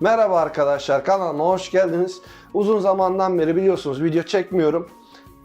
Merhaba arkadaşlar kanalıma hoş geldiniz. Uzun zamandan beri biliyorsunuz video çekmiyorum.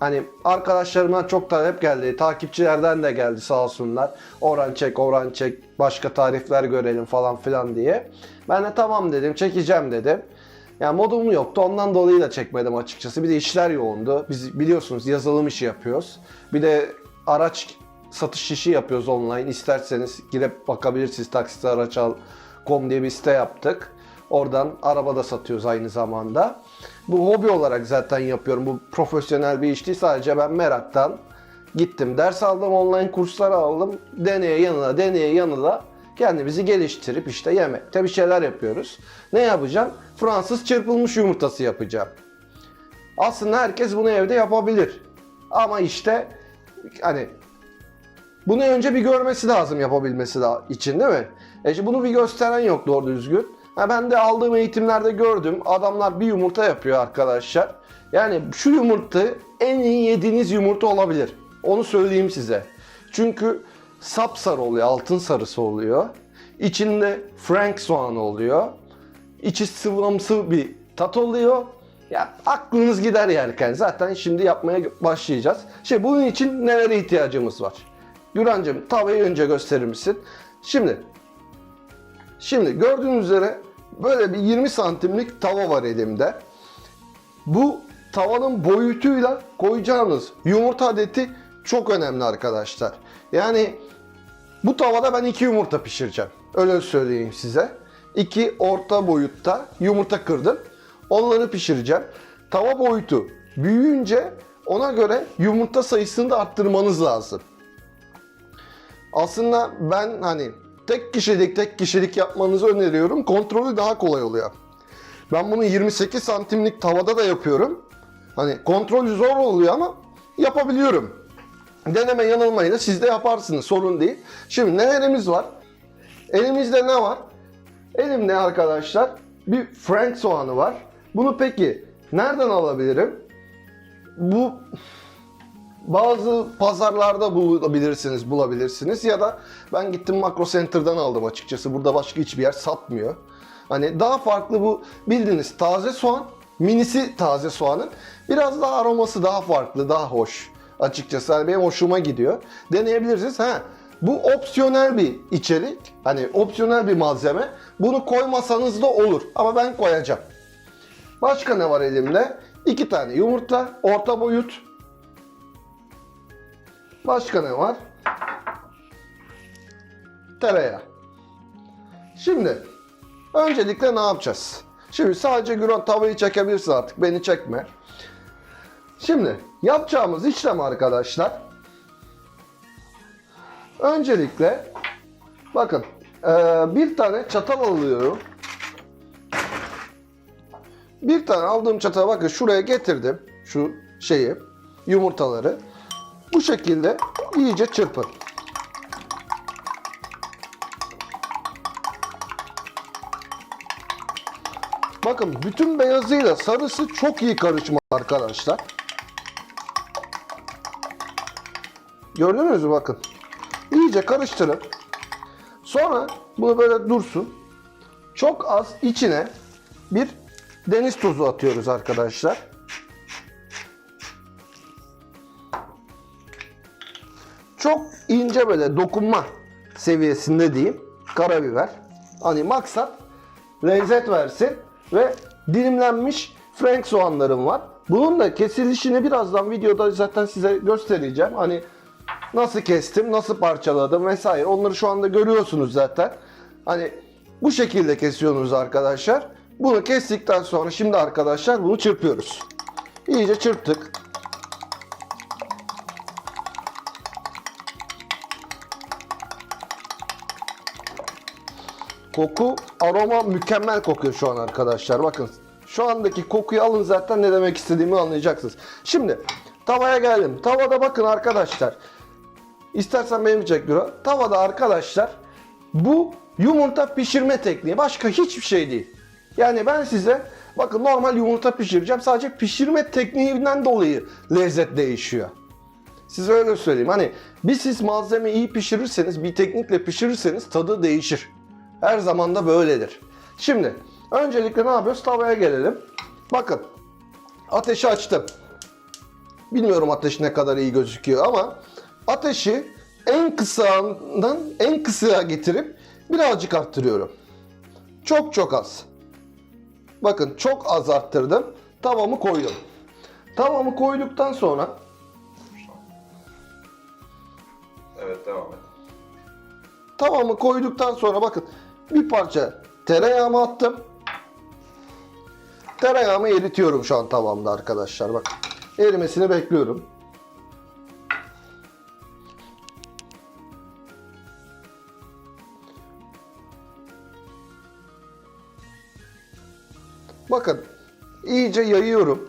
Hani arkadaşlarımdan çok talep geldi. Takipçilerden de geldi sağ olsunlar. Oran çek, oran çek, başka tarifler görelim falan filan diye. Ben de tamam dedim, çekeceğim dedim. Yani modum yoktu ondan dolayı da çekmedim açıkçası. Bir de işler yoğundu. Biz biliyorsunuz yazılım işi yapıyoruz. Bir de araç satış işi yapıyoruz online. İsterseniz girip bakabilirsiniz taksitaraçal.com diye bir site yaptık. Oradan araba da satıyoruz aynı zamanda. Bu hobi olarak zaten yapıyorum. Bu profesyonel bir iş değil. Sadece ben meraktan gittim. Ders aldım, online kurslar aldım. Deneye yanına, deneye yanına kendimizi geliştirip işte yemekte bir şeyler yapıyoruz. Ne yapacağım? Fransız çırpılmış yumurtası yapacağım. Aslında herkes bunu evde yapabilir. Ama işte hani bunu önce bir görmesi lazım yapabilmesi için değil mi? E şimdi bunu bir gösteren yok doğru düzgün. Ha ben de aldığım eğitimlerde gördüm. Adamlar bir yumurta yapıyor arkadaşlar. Yani şu yumurta en iyi yediğiniz yumurta olabilir. Onu söyleyeyim size. Çünkü sapsarı oluyor, altın sarısı oluyor. İçinde frank soğanı oluyor. İçi sıvımsı bir tat oluyor. Ya aklınız gider yani. Zaten şimdi yapmaya başlayacağız. Şey bunun için nelere ihtiyacımız var? Gürancığım tavayı önce gösterir misin? Şimdi Şimdi gördüğünüz üzere böyle bir 20 santimlik tava var elimde. Bu tavanın boyutuyla koyacağınız yumurta adeti çok önemli arkadaşlar. Yani bu tavada ben iki yumurta pişireceğim. Öyle söyleyeyim size. İki orta boyutta yumurta kırdım. Onları pişireceğim. Tava boyutu büyüyünce ona göre yumurta sayısını da arttırmanız lazım. Aslında ben hani tek kişilik tek kişilik yapmanızı öneriyorum. Kontrolü daha kolay oluyor. Ben bunu 28 santimlik tavada da yapıyorum. Hani kontrolü zor oluyor ama yapabiliyorum. Deneme yanılmayla siz de yaparsınız sorun değil. Şimdi nelerimiz var? Elimizde ne var? Elimde arkadaşlar bir frank soğanı var. Bunu peki nereden alabilirim? Bu bazı pazarlarda bulabilirsiniz, bulabilirsiniz ya da ben gittim Makro Center'dan aldım açıkçası. Burada başka hiçbir yer satmıyor. Hani daha farklı bu bildiğiniz taze soğan, minisi taze soğanın biraz daha aroması daha farklı, daha hoş açıkçası. Hani benim hoşuma gidiyor. Deneyebilirsiniz. Ha, bu opsiyonel bir içerik. Hani opsiyonel bir malzeme. Bunu koymasanız da olur. Ama ben koyacağım. Başka ne var elimde? İki tane yumurta, orta boyut, Başka ne var? Tereyağı. Şimdi öncelikle ne yapacağız? Şimdi sadece Güron tavayı çekebilirsin artık. Beni çekme. Şimdi yapacağımız işlem arkadaşlar. Öncelikle bakın eee, bir tane çatal alıyorum. Bir tane aldığım çatala bakın şuraya getirdim. Şu şeyi yumurtaları. Bu şekilde iyice çırpın. Bakın bütün beyazıyla sarısı çok iyi karışmalı arkadaşlar. Gördünüz mü bakın. İyice karıştırın. Sonra bunu böyle dursun. Çok az içine bir deniz tuzu atıyoruz arkadaşlar. İnce böyle dokunma seviyesinde diyeyim. Karabiber. Hani maksat lezzet versin ve dilimlenmiş frank soğanlarım var. Bunun da kesilişini birazdan videoda zaten size göstereceğim. Hani nasıl kestim, nasıl parçaladım vesaire. Onları şu anda görüyorsunuz zaten. Hani bu şekilde kesiyorsunuz arkadaşlar. Bunu kestikten sonra şimdi arkadaşlar bunu çırpıyoruz. İyice çırptık. Koku, aroma mükemmel kokuyor şu an arkadaşlar. Bakın şu andaki kokuyu alın zaten ne demek istediğimi anlayacaksınız. Şimdi tavaya geldim. Tavada bakın arkadaşlar. İstersen benim çek Biro. Tavada arkadaşlar bu yumurta pişirme tekniği. Başka hiçbir şey değil. Yani ben size bakın normal yumurta pişireceğim. Sadece pişirme tekniğinden dolayı lezzet değişiyor. Size öyle söyleyeyim. Hani bir siz malzemeyi iyi pişirirseniz, bir teknikle pişirirseniz tadı değişir. Her zaman da böyledir. Şimdi Öncelikle ne yapıyoruz? Tavaya gelelim. Bakın. Ateşi açtım. Bilmiyorum ateş ne kadar iyi gözüküyor ama ateşi en kısağından en kısaya getirip birazcık arttırıyorum. Çok çok az. Bakın çok az arttırdım. Tavamı koydum. Tavamı koyduktan sonra Evet devam et. tavamı koyduktan sonra bakın bir parça tereyağımı attım. Tereyağımı eritiyorum şu an tavamda arkadaşlar. Bakın erimesini bekliyorum. Bakın iyice yayıyorum.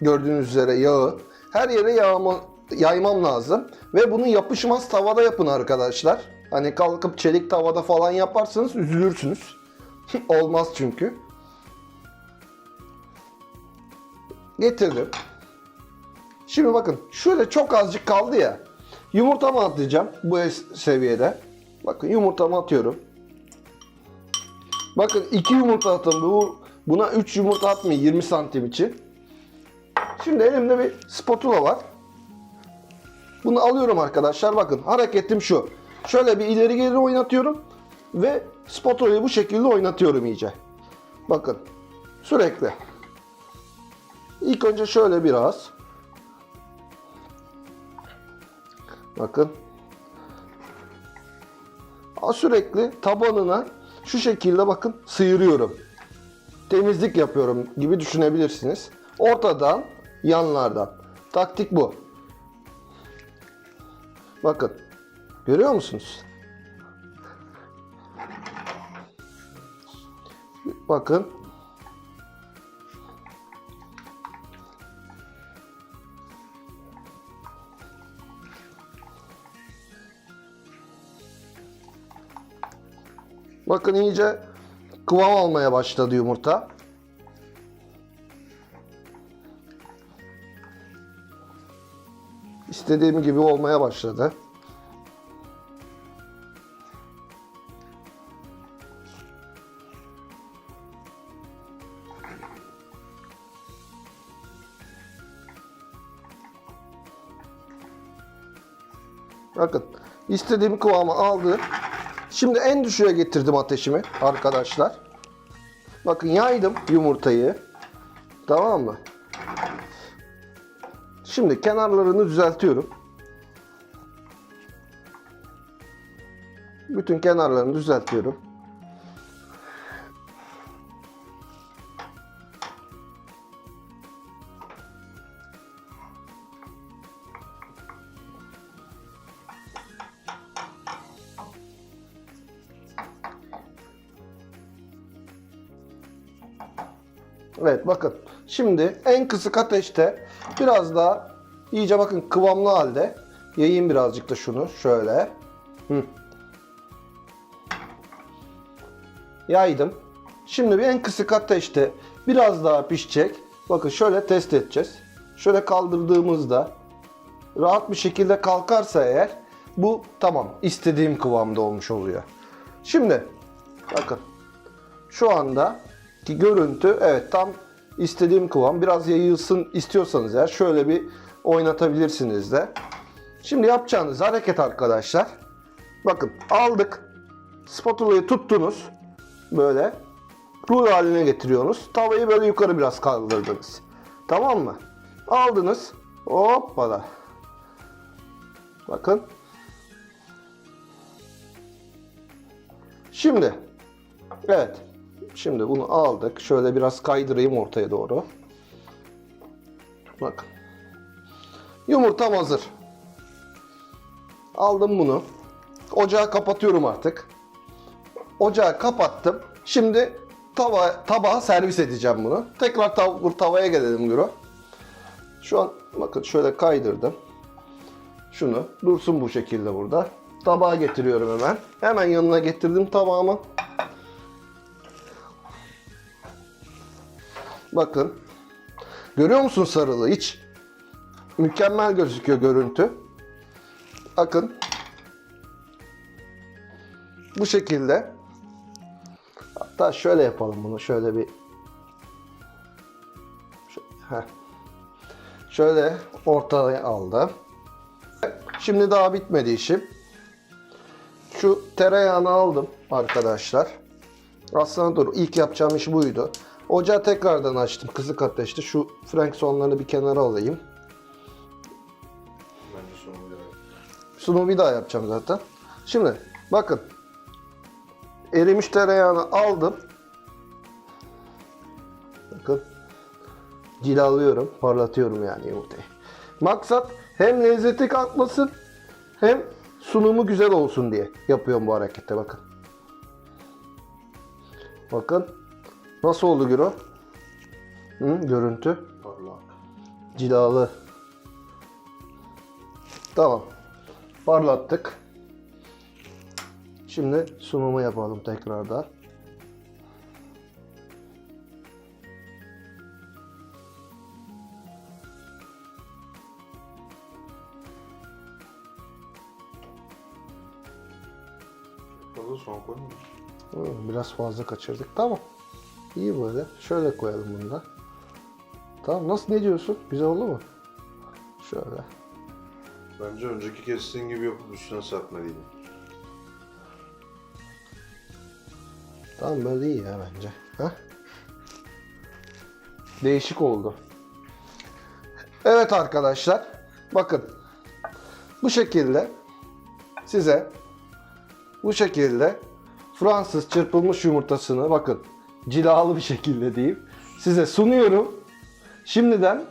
Gördüğünüz üzere yağı. Her yere yağma, yaymam lazım. Ve bunu yapışmaz tavada yapın arkadaşlar. Hani kalkıp çelik tavada falan yaparsanız üzülürsünüz. Olmaz çünkü. Getirdim. Şimdi bakın şöyle çok azıcık kaldı ya. Yumurtamı atacağım bu seviyede. Bakın yumurtamı atıyorum. Bakın iki yumurta attım. Bu, buna 3 yumurta atmayın 20 santim için. Şimdi elimde bir spatula var. Bunu alıyorum arkadaşlar. Bakın hareketim şu. Şöyle bir ileri geri oynatıyorum. Ve spatulayı bu şekilde oynatıyorum iyice. Bakın. Sürekli. İlk önce şöyle biraz. Bakın. Sürekli tabanına şu şekilde bakın sıyırıyorum. Temizlik yapıyorum gibi düşünebilirsiniz. Ortadan, yanlardan. Taktik bu. Bakın. Görüyor musunuz? Bakın. Bakın iyice kıvam almaya başladı yumurta. İstediğim gibi olmaya başladı. Bakın istediğim kıvamı aldı. Şimdi en düşüğe getirdim ateşimi arkadaşlar. Bakın yaydım yumurtayı. Tamam mı? Şimdi kenarlarını düzeltiyorum. Bütün kenarlarını düzeltiyorum. Evet bakın. Şimdi en kısık ateşte biraz daha iyice bakın kıvamlı halde yayayım birazcık da şunu şöyle. Hı. Yaydım. Şimdi bir en kısık ateşte biraz daha pişecek. Bakın şöyle test edeceğiz. Şöyle kaldırdığımızda rahat bir şekilde kalkarsa eğer bu tamam istediğim kıvamda olmuş oluyor. Şimdi bakın şu anda ki görüntü evet tam istediğim kıvam. Biraz yayılsın istiyorsanız eğer şöyle bir oynatabilirsiniz de. Şimdi yapacağınız hareket arkadaşlar. Bakın aldık. Spatulayı tuttunuz. Böyle. Rul haline getiriyorsunuz. Tavayı böyle yukarı biraz kaldırdınız. Tamam mı? Aldınız. Hoppala. Bakın. Şimdi. Evet. Şimdi bunu aldık. Şöyle biraz kaydırayım ortaya doğru. Bakın. Yumurtam hazır. Aldım bunu. Ocağı kapatıyorum artık. Ocağı kapattım. Şimdi tava, tabağa servis edeceğim bunu. Tekrar tav tavaya gelelim Gürü. Şu an bakın şöyle kaydırdım. Şunu dursun bu şekilde burada. Tabağa getiriyorum hemen. Hemen yanına getirdim tabağımı. Bakın. Görüyor musun sarılı? Hiç mükemmel gözüküyor görüntü. Bakın. Bu şekilde. Hatta şöyle yapalım bunu. Şöyle bir heh. Şöyle ortaya aldım. Şimdi daha bitmedi işim. Şu tereyağını aldım arkadaşlar. Aslında dur ilk yapacağım iş buydu. Ocağı tekrardan açtım kısık ateşte. Şu frank sonlarını bir kenara alayım. Sunumu bir daha yapacağım zaten. Şimdi bakın. Erimiş tereyağını aldım. Bakın. Cilalıyorum, parlatıyorum yani yumurtayı. Maksat hem lezzeti katmasın hem sunumu güzel olsun diye yapıyorum bu harekette bakın. Bakın. Nasıl oldu Güro? Hı, görüntü. Parlak. Cilalı. Tamam. Parlattık. Şimdi sunumu yapalım tekrardan. Fazla son koymuyor. Hı, Biraz fazla kaçırdık. Tamam. İyi böyle. Şöyle koyalım bunu da. Tamam. Nasıl ne diyorsun? Güzel oldu mu? Şöyle. Bence önceki kestiğin gibi yapıp üstüne serpmeliydin. Tamam böyle iyi ya bence. Ha? Değişik oldu. Evet arkadaşlar. Bakın. Bu şekilde size bu şekilde Fransız çırpılmış yumurtasını bakın cilalı bir şekilde diyeyim size sunuyorum. Şimdiden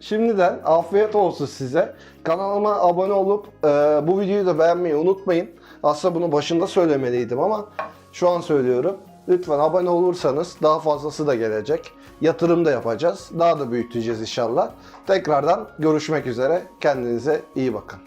Şimdiden afiyet olsun size. Kanalıma abone olup e, bu videoyu da beğenmeyi unutmayın. Aslında bunu başında söylemeliydim ama şu an söylüyorum. Lütfen abone olursanız daha fazlası da gelecek. Yatırım da yapacağız. Daha da büyüteceğiz inşallah. Tekrardan görüşmek üzere. Kendinize iyi bakın.